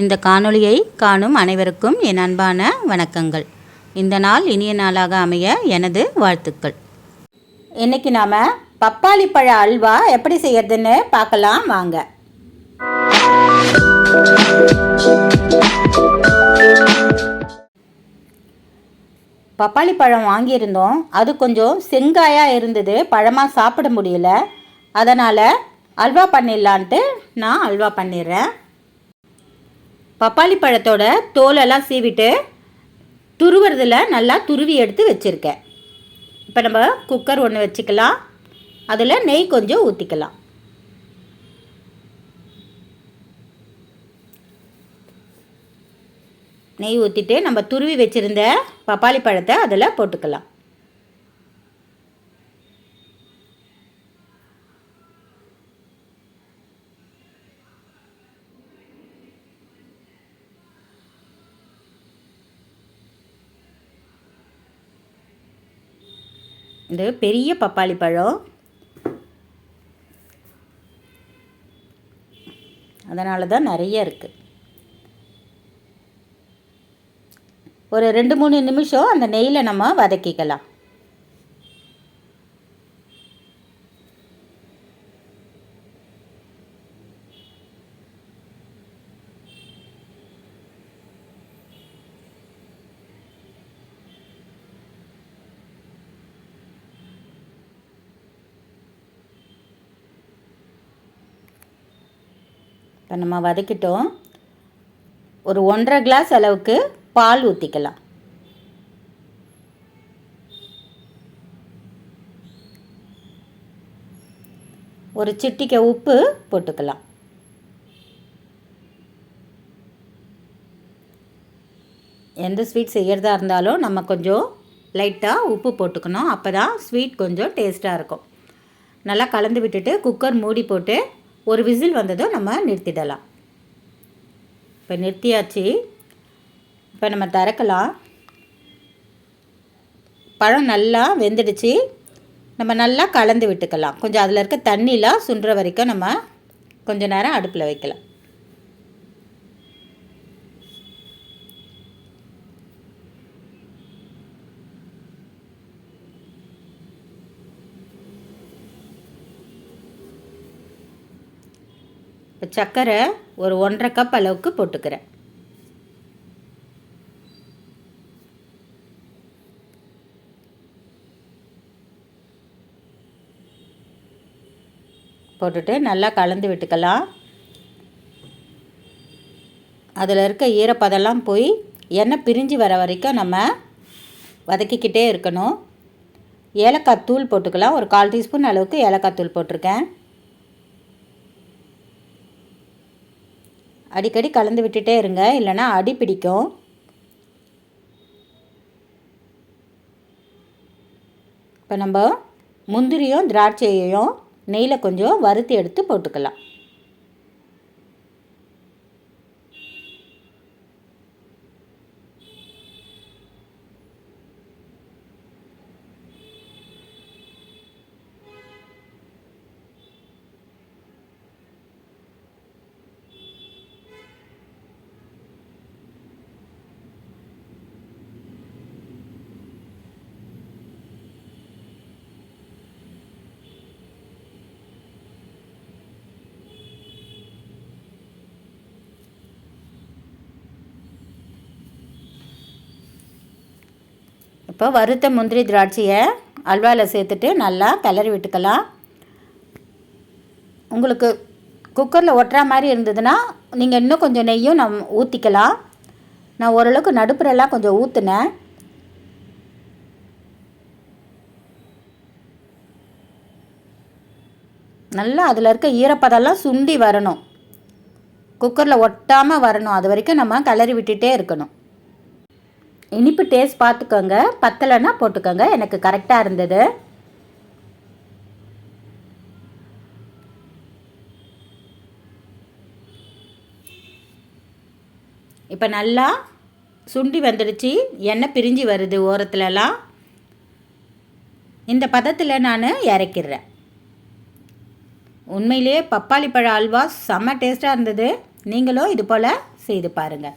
இந்த காணொளியை காணும் அனைவருக்கும் என் அன்பான வணக்கங்கள். இந்த நாள் இனிய நாளாக அமைய எனது வாழ்த்துக்கள். இன்னைக்கு நாம் பப்பாளி பழ அல்வா எப்படி செய்யறதுன்னு பார்க்கலாம் வாங்க. பப்பாளி பழம் வாங்கியிருந்தோம். அது கொஞ்சம் செங்காயாக இருந்தது. பழமாக சாப்பிட முடியல. அதனால் அல்வா பண்ணிடலான்ட்டு நான் அல்வா பண்ணிடுறேன். பப்பாளி பழத்தோட தோலெல்லாம் சீவிட்டு துருவுறதில் நல்லா துருவி எடுத்து வச்சுருக்கேன். இப்போ நம்ம குக்கர் ஒன்று வச்சுக்கலாம். அதில் நெய் கொஞ்சம் ஊற்றிக்கலாம் நெய் ஊற்றிட்டு நம்ம துருவி வச்சுருந்த பப்பாளி பழத்தை அதில் போட்டுக்கலாம். இது பெரிய பப்பாளி பழம். அதனால தான் நிறைய இருக்குது ஒரு ரெண்டு மூணு நிமிஷம் அந்த நெய்யில் நம்ம வதக்கிக்கலாம். இப்போ நம்ம வதக்கிட்டோம். ஒரு ஒன்றரை கிளாஸ் அளவுக்கு பால் ஊற்றிக்கலாம் ஒரு சிட்டிக்கை உப்பு போட்டுக்கலாம். எந்த ஸ்வீட் செய்கிறதா இருந்தாலும் நம்ம கொஞ்சம் லைட்டாக உப்பு போட்டுக்கணும். அப்போ தான் ஸ்வீட் கொஞ்சம் டேஸ்ட்டாக இருக்கும். நல்லா கலந்து விட்டுட்டு குக்கர் மூடி போட்டு ஒரு விசில் வந்ததும் நம்ம நிறுத்திடலாம். இப்போ நிறுத்தியாச்சு. இப்போ நம்ம திறக்கலாம். பழம் நல்லா வெந்துடுச்சு. நம்ம நல்லா கலந்து விட்டுக்கலாம். கொஞ்சம் அதில் இருக்க தண்ணிலாம் சுண்டுற வரைக்கும் நம்ம கொஞ்சம் நேரம் அடுப்பில் வைக்கலாம். இப்போ சர்க்கரை ஒரு ஒன்றரை கப் அளவுக்கு போட்டுக்கிறேன். போட்டுட்டு நல்லா கலந்து விட்டுக்கலாம். அதில் இருக்க ஈரப்பதெல்லாம் போய் எண்ணெய் பிரிஞ்சு வர வரைக்கும் நம்ம வதக்கிக்கிட்டே இருக்கணும். ஏலக்காய் தூள் போட்டுக்கலாம். ஒரு கால் டீஸ்பூன் அளவுக்கு ஏலக்காய் தூள் போட்டிருக்கேன். அடிக்கடி கலந்து விட்டுட்டே இருங்க. இல்லைன்னா அடி பிடிக்கும். இப்போ நம்ம முந்திரியும் திராட்சையையும் நெய்யில் கொஞ்சம் வறுத்து எடுத்து போட்டுக்கலாம். இப்போ வறுத்த முந்திரி திராட்சையை அல்வாவில் சேர்த்துட்டு நல்லா கிளறி விட்டுக்கலாம். உங்களுக்கு குக்கரில் ஒட்டுற மாதிரி இருந்ததுன்னா நீங்கள் இன்னும் கொஞ்சம் நெய்யும் நம் ஊற்றிக்கலாம் நான் ஓரளவுக்கு நடுப்புறெல்லாம் கொஞ்சம் ஊற்றுனேன் நல்லா அதில் இருக்க ஈரப்பதெல்லாம் சுண்டி வரணும். குக்கரில் ஒட்டாமல் வரணும். அது வரைக்கும் நம்ம கிளறி விட்டுகிட்டே இருக்கணும். இனிப்பு டேஸ்ட் பார்த்துக்கோங்க. பத்தலைன்னா போட்டுக்கோங்க. எனக்கு கரெக்டாக இருந்தது. இப்போ நல்லா சுண்டி வந்துடுச்சு. எண்ணெய் பிரிஞ்சு வருது ஓரத்துலலாம். இந்த பதத்தில் நான் இறக்கிடுறேன். உண்மையிலேயே பப்பாளி பழ அல்வா செம்ம டேஸ்ட்டாக இருந்தது. நீங்களும் இது போல் செய்து பாருங்கள்